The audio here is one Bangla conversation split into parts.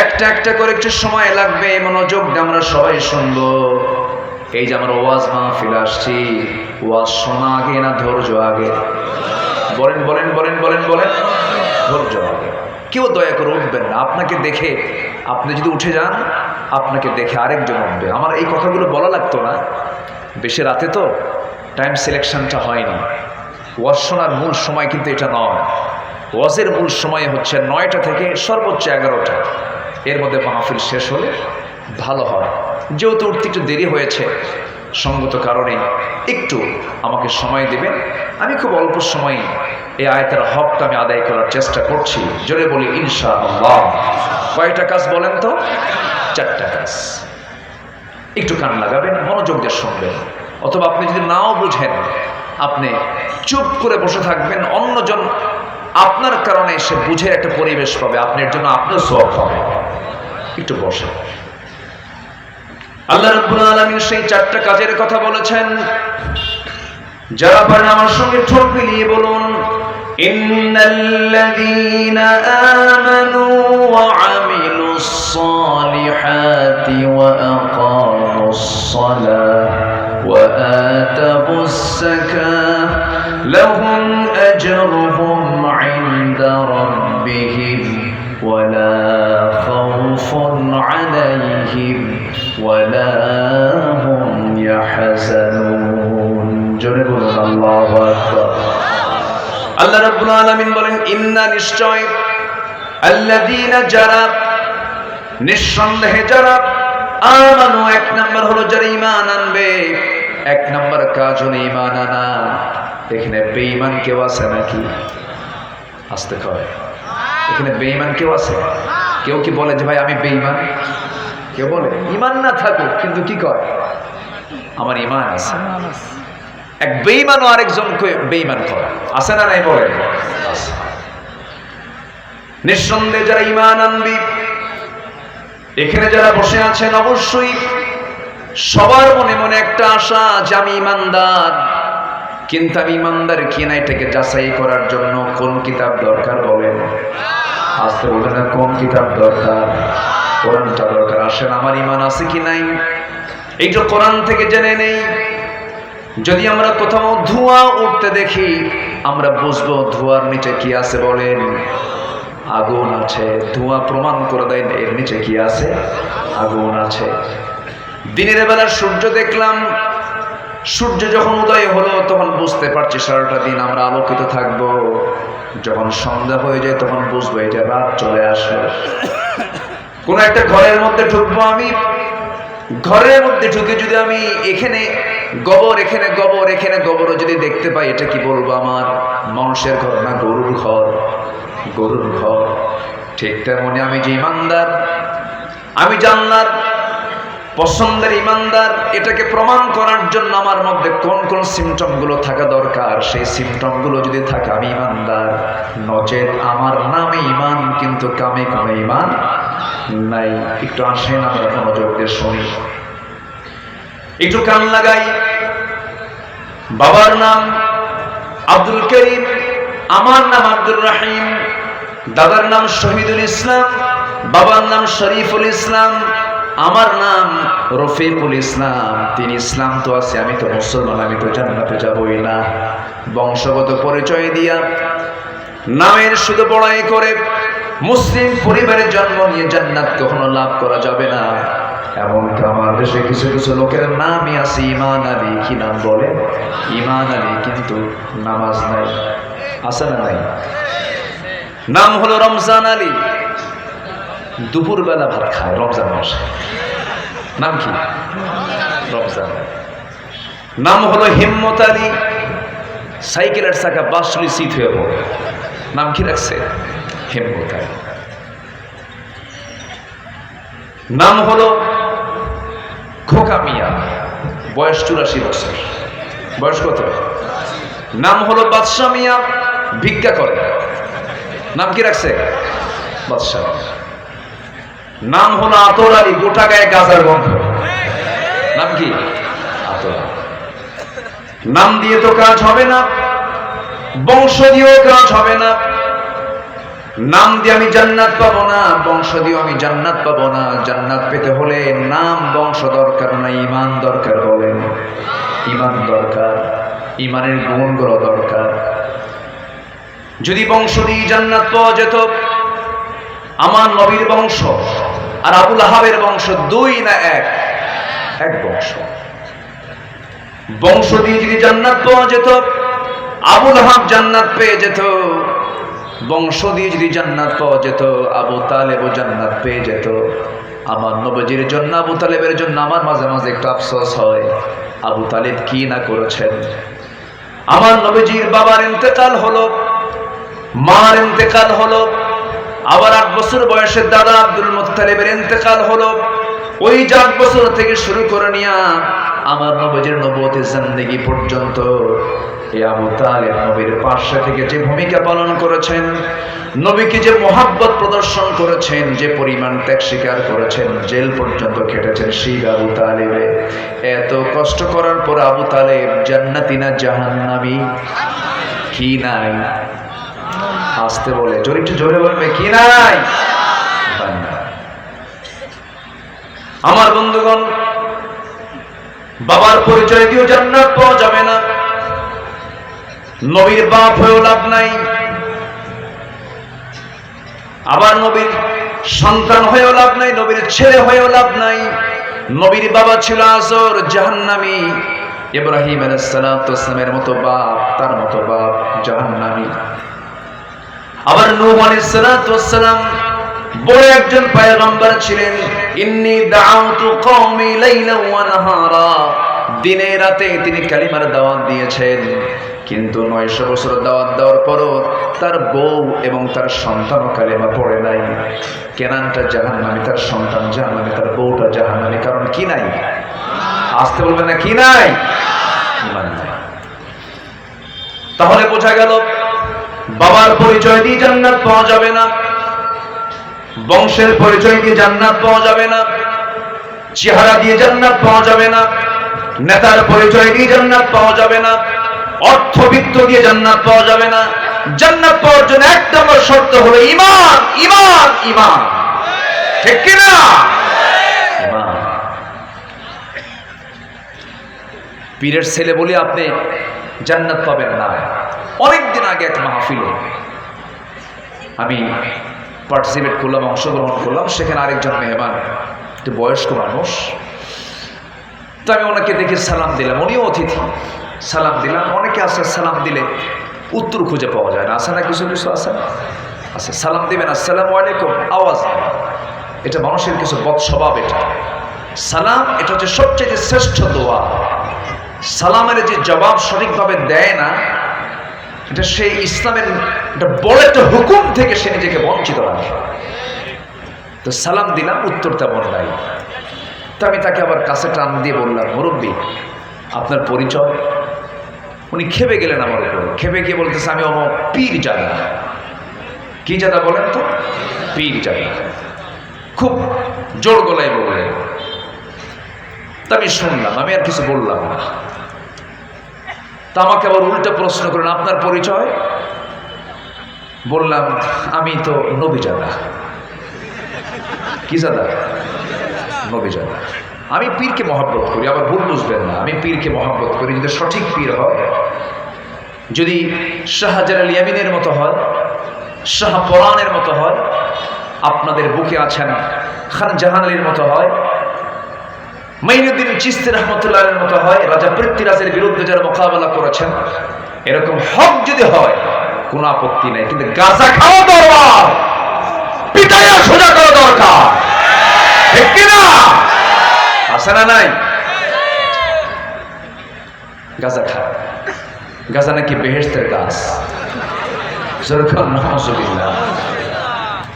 একটা একটা করে একটু সময় লাগবে মনোযোগ দিয়ে আমরা সবাই শুনব। এই যে আমরা ওয়াজ মাহফিল আসছি, ওয়াজ শোনা আগে না ধৈর্য আগে? বলেন বলেন বলেন বলেন বলেন। ধৈর্য আগে। কেউ দয়া করে উঠবেন না, আপনাকে দেখে, আপনি যদি উঠে যান, আপনাকে দেখে আরেকজন উঠবে। আমার এই কথাগুলো বলা লাগতো না। বেশি রাতে তো টাইম সিলেকশনটা হয়নি। ওয়াজ শোনার মূল সময় কিন্তু এটা নয়। ওয়াজের মূল সময় হচ্ছে নয়টা থেকে সর্বোচ্চ এগারোটা। এর মধ্যে মাহফিল শেষ হলে ভালো হয়। যেহেতু উঠতে একটু দেরি হয়েছে, সঙ্গত কারণে একটু আমাকে সময় দেবেন। আমি খুব অল্প সময়ে এই আয়তের হকটা আমি আদায় করার চেষ্টা করছি। জোরে বলি ইনশা আল্লাহ কয়টা কাজ বলেন তো? চারটা কাজ। একটু কান লাগাবেন, মনোযোগ দিয়ে শুনবেন। অথবা আপনি যদি নাও বুঝেন, আপনি চুপ করে বসে থাকবেন, অন্যজন আপনার কারণে সে বুঝে একটা পরিবেশ পাবে আপনার জন্য আপনিও সব পাবে একটু বসে। আল্লাহ রব্বুল আলমিন সেই চারটা কাজের কথা বলেছেন। যারা পারেন আমার সঙ্গে ঠোঁট মিলিয়ে বলুন, ইন্নাল্লাযীনা আমানু ওয়া আমিলুস সালিহাতি ওয়া আকামুস সালাহ ওয়া আতাবুস সাকাহ লাহুম আজরুহুম ইনদা রাব্বিহিম ওয়া লা ولا هم يحزنون জোরে বলুন আল্লাহু আকবার আল্লাহ রাব্বুল আলামিন বলেন ইন্না নিশ্চয় আল্লাযীনা যারা নিঃসন্দেহে যারা আমানু এক নাম্বার হলো যারা ঈমান আনবে এক নাম্বার কাজ হলো ঈমান আনা এখানে বেঈমান কেউ আছে নাকি আসতে কয় এখানে বেঈমান কেউ আছে কেউ কি বলে যে ভাই আমি বেঈমান কেউ বলে ইমান না থাকুক, কিন্তু কি কয়? আমার ইমান আছে। এক বেঈমানও আরেকজনকে বেঈমান করে। আছে না নাই বলে? নিঃসন্দেহে যারা ইমান আনবি, এখানে যারা বসে আছেন, অবশ্যই সবার মনে মনে একটা আশা যে আমি ইমানদার কিন্তু আমি ইমানদার কিনা এটাকে যাচাই করার জন্য কোন কিতাব দরকার বলেন? আসতে বলে না কোন কিতাব দরকার? কোরআনটা দরকার আসেন, আমার ইমান আছে কি নাই? এইটা কোরআন থেকে জেনে নেই। যদি আমরা কোথাও ধোঁয়া উঠতে দেখি, আমরা বুঝব ধোঁয়ার নিচে কি আছে বলেন। আগুন আছে। ধোঁয়া প্রমাণ করে দেয় এর নিচে কি আছে? আগুন আছে। দিনের বেলা সূর্য দেখলাম, সূর্য যখন উদয় হলো, তখন বুঝতে পারছি সারাটা দিন আমরা আলোকিত থাকব। যখন সন্ধ্যা হয়ে যায়, তখন বুঝব এটা রাত চলে আসে কোন একটা ঘরের মধ্যে ঢুকবো আমি? ঘরের মধ্যে ঢুকে যদি আমি এখানে গোবর এখানে গোবর, এখানে গোবরও যদি দেখতে পাই, এটা কি বলব আমার? মানুষের ঘর না গরুর ঘর? গরুর ঘর। ঠিক তেমনি আমি যে ইমানদার, আমি জানলার পছন্দের ইমানদার, এটাকে প্রমাণ করার জন্য আমার মধ্যে কোন কোন সিমটমগুলো থাকা দরকার? সেই সিমটমগুলো যদি থাকে, আমি ইমানদার। নচেত আমার নামে ইমান, কিন্তু কামে কামে ইমান নাই, একটু আসেন, আমরা মনোযোগ দিয়ে শুনি। একটু কান লাগাই। বাবার নাম আব্দুল করিম, আমার নাম আব্দুর রাহিম, দাদার নাম শহীদুল ইসলাম, বাবার নাম শরীফুল ইসলাম, আমার নাম রফিকুল ইসলাম। তিনি ইসলাম তো আছে, আমি তো মুসলমান, আমি তো জান্নাতে যাবই না। বংশগত পরিচয় দিয়া, নামের শুধু বড়াই করে মুসলিম পরিবারে জন্ম নিয়ে জান্নাত কখনো লাভ করা যাবে না। এমনকি আমার দেশে কিছু কিছু লোকের নামই আছে ইমান আলী, কি নাম বলে? ইমান আলী, কিন্তু নামাজ নাই। আছে না নাই? নাম হলো রমজান আলী। দুপুরবেলা ভাত খায়, রমজান মাসে। নাম কি? রমজান নাম হলো হিম্মত আলী। সাইকেলের চাকা বাসলি সিট হয়ে পড়ে। নাম কি রাখছে? হিম্মত আলী নাম হলো খোকা মিয়া, বয়স চুরাশি বছর। বয়স কত? নাম হলো বাদশাহ মিয়া, ভিক্ষা করে। নাম কি রাখছে? বাদশাহ। নাম হলো আতর আলী, গোটা গায়ে গাজার গন্ধ। নাম কি? নাম দিয়ে তো কাজ হবে না, বংশ দিয়েও কাজ হবে না। নাম দিয়ে আমি জান্নাত পাবো না, বংশ দিয়ে আমি জান্নাত পাবো না। জান্নাত পেতে হলে নাম, বংশ দরকার না, ইমান দরকার বলেন। ইমান দরকার, ইমানের গুণগুলো দরকার। যদি বংশ দিয়ে জান্নাত পাওয়া যেত, আমার নবীর বংশ আর আবুল আহাবের বংশ দুই না এক? এক বংশ। বংশ দিয়ে যদি জান্নাত পাওয়া যেত, আবুল আহাব জান্নাত পেয়ে যেত। বংশ দিয়ে যদি জান্নাত পাওয়া যেত, আবু তালেবও জান্নাত পেয়ে যেত। আমার নবজির জন্য, আবু তালেবের জন্য আমার মাঝে মাঝে একটু আফসোস হয়, আবু তালেব কি না করেছেন? আমার নবজির বাবার ইন্তেকাল হলো, মার ইন্তেকাল হলো, আবার আট বছর বয়সের দাদা আব্দুল মুত্তালিবের ইন্তেকাল হলো, ওই যে আট বছর থেকে শুরু করে নিয়া আমার নবজির নবতী জিন্দেগি পর্যন্ত আবু নবীর পার্শ্বে থেকে যে ভূমিকা পালন করেছেন, নবীকে যে মোহাব্বত প্রদর্শন করেছেন, যে পরিমাণ ত্যাগ স্বীকার করেছেন, জেল পর্যন্ত কেটেছেন সেই আবু তালেবে। এত কষ্ট করার পর আবু তালেব জান্নাতি না জাহান্নামী? কি নাই? আসতে বলে, জোরে জোরে বলবে, কি নাই। আমার বন্ধুগণ বাবার পরিচয় দিয়েও জান্নাত পাওয়া যাবে না। নবীর বাপ হয়েও লাভ নাই। আবার নবীর সন্তান হয়েও লাভ নাই, নবীর ছেলে হয়েও লাভ নাই। নবীর বাবা ছিল আসর জাহান্নামী। ইব্রাহিম আলাইসালামের মতো বাপ, তার মতো বাপ জাহান্নামী। আবার নূহ আলাইসালাম বড় একজন পয়গম্বর ছিলেন। ইন্নি দাউতু কওমি লাইলা ওয়া নাহারা। দিনে রাতে তিনি কালিমার দাওয়াত দিয়েছেন। কিন্তু নয়শো বছর দাওয়াত দেওয়ার পরও তার বউ এবং তার সন্তানও কালিমা পড়ে নাই। কেনানটা জাহান্নামী, তার সন্তান জাহান্নামী, তার বউটা জাহান্নামী, কারণ কি নাই? আসতে বলবে না, কি নাই। তাহলে বোঝা গেল, বাবার পরিচয় দিয়ে জান্নাত পাওয়া যাবে না। বংশের পরিচয় দিয়ে জান্নাত পাওয়া যাবে না? চেহারা দিয়ে জান্নাত পাওয়া যাবে না। নেতার পরিচয় দিয়ে জান্নাত পাওয়া যাবে না? অর্থবিত্ত দিয়ে জান্নাত পাওয়া যাবে না। জান্নাত পাওয়ার জন্য এক নম্বর শর্ত হলো ইমান ইমান ইমান ঠিক কিনা? পীরের ছেলে বলে আপনি জান্নাত পাবেন না। অনেকদিন আগে এক মাহফিলে আমি পার্টিসিপেট করলাম, অংশগ্রহণ করলাম, সেখানে আরেকজন মেহমান, একটু বয়স্ক মানুষ। তো আমি ওনাকে দেখে সালাম দিলাম, উনিও অতিথি। সালাম দিলাম, অনেকে আছে, সালাম দিলে উত্তর খুঁজে পাওয়া যায় না। আছে না কিছু কিছু না আছে, সালাম দিবেন, আসসালাম আলাইকুম, আওয়াজ এটা মানুষের কিছু বদ স্বভাব এটা। সালাম, এটা হচ্ছে সবচেয়ে শ্রেষ্ঠ দোয়া। সালামের যে জবাব সঠিকভাবে দেয় না এটা সেই ইসলামের একটা বড় একটা হুকুম থেকে সে নিজেকে বঞ্চিত রাখে। তো সালাম দিলাম, উত্তর তেমন নাই। তো আমি তাকে আবার কাছে টান দিয়ে বললাম, মুরব্বী, আপনার পরিচয়? উনি খেপে গেলেন আমার উপর। খেপে গিয়ে বলতেছে, আমি অম পীর জাদা। কি জাদা বলেন তো? পীর জাদা। খুব জোর গলায় বললেন। তা আমি শুনলাম, আমি আর কিছু বললাম না। তা আমাকে আবার উল্টা প্রশ্ন করেন, আপনার পরিচয়? বললাম, আমি তো নবী জাদা কি জাদা? নবী জাদা আমি পীরকে মহাব্বত করি আবার ভুল বুঝবেন না। আমি পীরকে মহাব্বত করি, যদি সঠিক পীর হয়, যদি শাহজালাল ইয়ামিনের মতো হয়, শাহ পরাণের মতো হয়, আপনাদের বুকে আছেন খান জাহান আলীর মতো হয় মাইনুদ্দিন চিস্তি রহমতুল্লাহের মতো হয়, রাজা পৃথ্বীরাজের বিরুদ্ধে যারা মোকাবেলা করেছেন, এরকম হক যদি হয়, কোনো আপত্তি নাই। কিন্তু গাঁজা খাওয়া দরকার, পিটাইয়া সোজা করা দরকার। আছে না নাই? গাঁজা খা। গাঁজা নাকি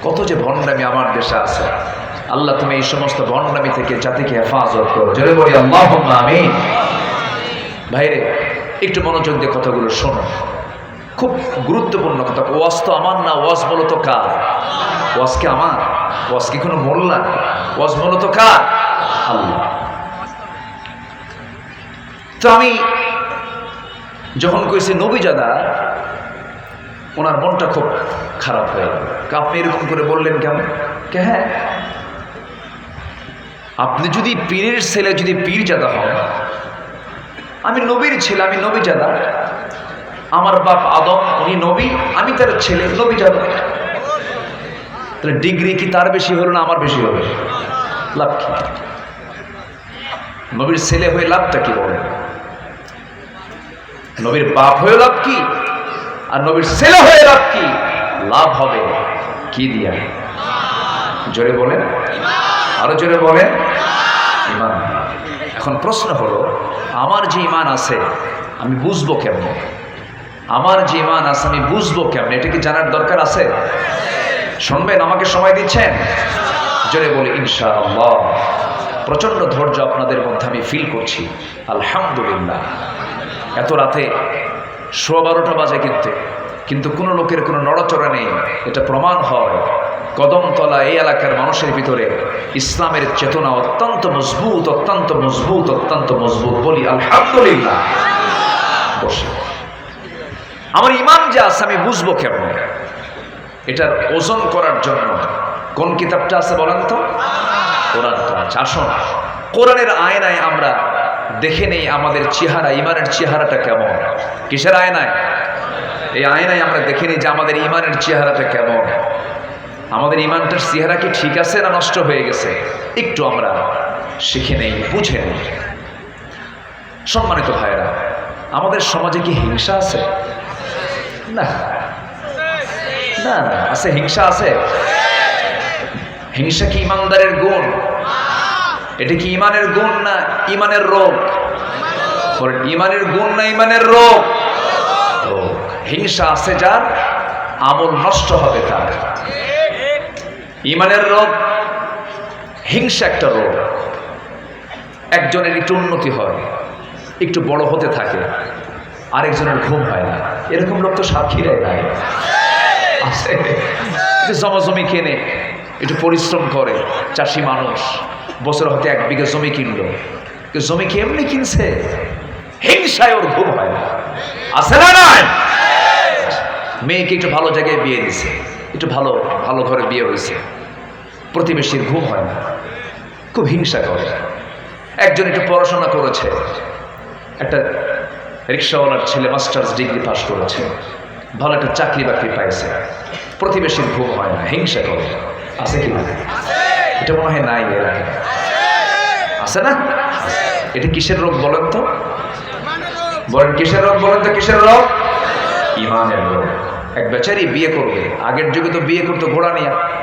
কত যে ভণ্ডামি আমার দেশে আছে। আল্লাহ তুমি এই সমস্ত ভণ্ডামি থেকে জাতিকে হেফাজত করো। জোরে বলি আল্লাহ আমি ভাইরে, একটু মনোযোগ দিয়ে কথাগুলো শোনো। খুব গুরুত্বপূর্ণ কথা। ওয়াজ তো আমার না, ওয়াজ বলো তো কার? ওয়াজ কি আমার? ওয়াজ কি কোনো মোল্লা ওয়াজ বলো তো কার? আল্লাহ। তো আমি যখন কইছি নবীজাদা ওনার মনটা খুব খারাপ হয়ে গেল। আপনি এরকম করে বললেন কেমন কে হ্যাঁ? আপনি যদি পীরের ছেলে, যদি পীর জাদা হন, আমি নবীর ছেলে, আমি নবী জাদা। আমার বাপ আদম, উনি নবী, আমি তার ছেলে, নবী জাদা। তাহলে ডিগ্রি কি তার বেশি হলো না আমার বেশি হবে? লাভ কি? নবীর ছেলে হয়ে লাভটা কি বলে নবীর বাপ হয়ে লাভ কি? আর নবীর ছেলে হয়ে লাভ কি? লাভ হবে কি দিয়া? জোরে বলেন। আরও জোরে বলেন। ইমান। এখন প্রশ্ন হলো, আমার যে ইমান আছে, আমি বুঝব কেমন? আমার যে ইমান আছে, আমি বুঝব কেমন? এটা কি জানার দরকার আছে? শুনবেন, আমাকে সময় দিচ্ছেন? জোরে বলে, ইনশাআল্লাহ। প্রচণ্ড ধৈর্য আপনাদের মধ্যে আমি ফিল করছি। আলহামদুলিল্লাহ। এত রাতে সোয়া বারোটা বাজে কিন্তু। কিন্তু কোনো লোকের কোনো নড়াচড়া নেই। এটা প্রমাণ হয়। কদমতলা এই এলাকার মানুষের ভিতরে ইসলামের চেতনা অত্যন্ত মজবুত অত্যন্ত মজবুত অত্যন্ত মজবুত বলি আলহামদুলিল্লাহ। বসে। আমার ইমান যে আছে আমি বুঝব কেমন? এটার ওজন করার জন্য কোন কিতাবটা আছে বলেন তো? কোরআনটা আছে। আসুন, কোরআনের আয়নায় আমরা দেখে নেই আমাদের চেহারা, ইমানের চেহারাটা কেমন? কিসের আয়নায়? এই আয়নায় আমরা দেখে নিই যে আমাদের ইমানের চেহারাটা কেমন? আমাদের ইমানটার চেহারা কি ঠিক আছে না নষ্ট হয়ে গেছে? একটু আমরা শিখে নেই, বুঝে নেই। সম্মানিত ভাইরা আমাদের সমাজে কি হিংসা আছে? না। না না, আছে হিংসা আছে। হিংসা কি ইমানদারের গুণ? এটা কি ইমানের গুণ না ইমানের রোগ? ইমানের গুণ না ইমানের রোগ। হিংসা আছে যার, আমল নষ্ট হবে তার। ইমানের রোগ হিংসা একটা রোগ একজনের একটু উন্নতি হয়, একটু বড় হতে থাকে, আরেকজনের ঘুম হয় না। এরকম লোক তো সাক্ষীরাই নাই। আছে। জমাজমি কেনে, একটু পরিশ্রম করে, চাষি মানুষ। বছর হতে এক বিঘে জমি কিনলো। জমি কি এমনি কিনছে? হিংসায় ওর ঘুম হয় না। আছে না মেয়েকে একটু ভালো জায়গায় বিয়ে দিছে। একটু ভালো ভালো ঘরে বিয়ে হয়েছে। প্রতিবেশীর ঘুম হয় না। খুব হিংসা করে। একজন একটু পড়াশোনা করেছে। একটা রিক্সাওয়ালার ছেলে মাস্টার্স ডিগ্রি পাস করেছে। ভালো একটা চাকরি বাকরি পাইছে। প্রতিবেশীর ঘুম হয় না। হিংসা করে। আছে কি না? এটা মনে হয় নাই এলাকা আছে না? এটা কিসের রোগ বলেন তো? বলেন, কিসের রোগ? বলেন তো কিসের রোগ? ইমানের রোগ। এক বেচারি বিয়ে করবে। আগের যুগে তো বিয়ে করতো ঘোড়া নিয়ে।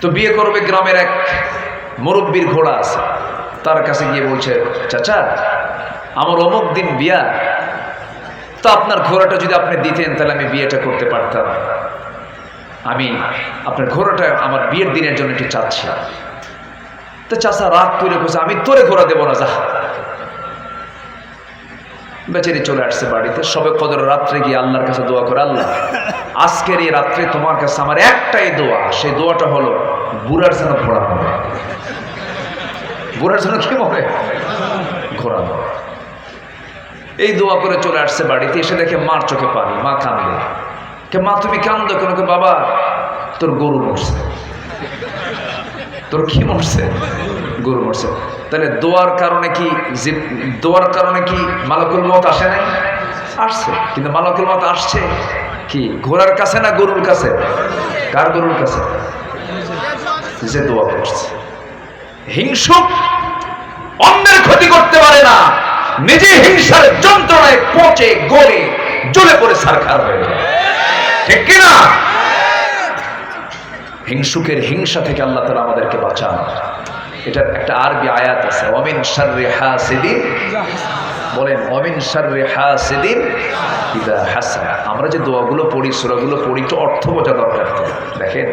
তো বিয়ে করবে গ্রামের এক মুরব্বীর ঘোড়া আছে। তার কাছে গিয়ে বলছে, চাচা, আমার অমুক দিন বিয়া। তো আপনার ঘোড়াটা যদি আপনি দিতেন, তাহলে আমি বিয়েটা করতে পারতাম। আমি আপনার ঘোড়াটা আমার বিয়ের দিনের জন্য একটু চাচ্ছি তো চাষা রাগ করে বসে আমি তোরে ঘোড়া দেবো না, যা। বেচারি চলে আসছে বাড়িতে। সবে কদর রাত্রে গিয়ে আল্লাহর কাছে দোয়া করে, আল্লাহ, আজকের এই রাত্রে তোমার কাছে আমার একটাই দোয়া। সেই দোয়াটা হলো, বুড়ার যেন ঘোরা হবে বুড়ার জন্য কি হবে হবে এই দোয়া করে চলে আসছে বাড়িতে, এসে দেখে মার চোখে পানি, মা কান্দে কে, মা, তুমি কান্দো কেন? বাবা, তোর গরু মরছে। তোর কি মরছে? গরু মরছে। তাহলে দোয়ার কারণে কি দোয়ার কারণে কি মালাকুল মত আসে নাই? আসছে। কিন্তু মালাকুল মত আসছে কি ঘোড়ার কাছে না গরুর কাছে? কার গরুর কাছে? যে দোয়া করছে। হিংসুক অন্যের ক্ষতি করতে পারে না। নিজে হিংসার যন্ত্রণায় পচে, গলে, জ্বলে পড়ে সারখার হয়ে যায় ঠিক কিনা? হিংসুকের হিংসা থেকে আল্লাহ তালা আমাদেরকে বাঁচান। এটার একটা আরবি আয়াত আছে অমিন শাররে হাসিদিন বলেন অমিন শাররে হাসিদিন ইদা হাসা আমরা যে দোয়াগুলো পড়ি, সুরাগুলো পড়ি, একটু অর্থ বোঝা দরকার। দেখেন,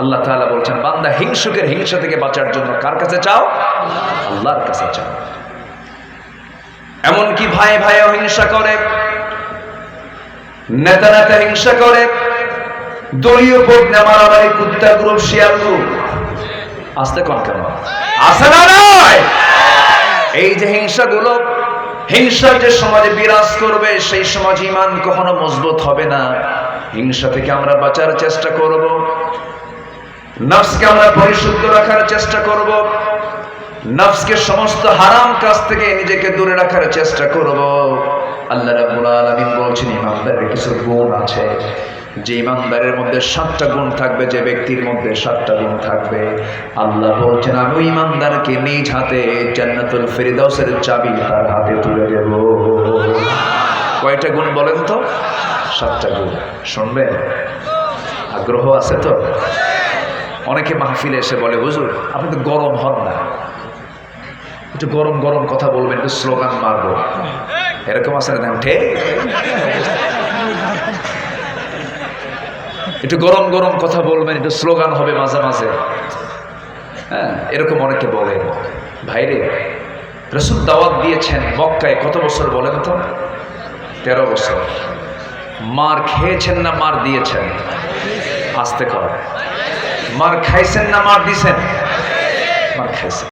আল্লাহ তাআলা বলছেন, বান্দা হিংসুকের হিংসা থেকে বাঁচার জন্য কার কাছে চাও? আল্লাহর কাছে চাও। এমনকি ভাই ভাইও হিংসা করে, নেতা নেতা হিংসা করে, দলীয় ভোট মারামারি কুত্তা, গ্রুপ, শিয়াল গ্রুপ আসতে কন কেন? আসে না নয় এই যে হিংসাগুলো হিংসা যে সমাজে বিরাজ করবে, সেই সমাজ ইমান কখনো মজবুত হবে না। হিংসা থেকে আমরা বাঁচার চেষ্টা করব। নফসকে আমরা পরিশুদ্ধ রাখার চেষ্টা করব। নফসকে সমস্ত হারাম কাজ থেকে নিজেকে দূরে রাখার চেষ্টা করব। আল্লাহ রাব্বুল আলামিন বলছেন, ইমানদারের কিছু গুণ আছে। যে ইমানদারের মধ্যে সাতটা গুণ থাকবে, যে ব্যক্তির মধ্যে সাতটা গুণ থাকবে। আল্লাহ বলছেন, আমি ইমানদারকে নিজ হাতে জান্নাতুল ফেরদাউসের চাবি তার হাতে তুলে দেব। কয়টা গুণ বলেন তো? সাতটা গুণ। শুনবেন? আগ্রহ আছে তো? অনেকে মাহফিলে এসে বলে, হুজুর, আপনি তো গরম হন না। একটু গরম গরম কথা বলবেন, একটু স্লোগান মারবো। এরকম আছে না? ঠিক? একটু গরম গরম কথা বলবেন, একটু স্লোগান হবে মাঝে মাঝে। হ্যাঁ এরকম অনেকে বলে। ভাইরে, রসুল দাওয়াত দিয়েছেন মক্কায় কত বছর বলেন তো? তেরো বছর। মার খেয়েছেন না মার দিয়েছেন? আসতে কর। মার খাইছেন না মার দিছেন? মার খাইছেন।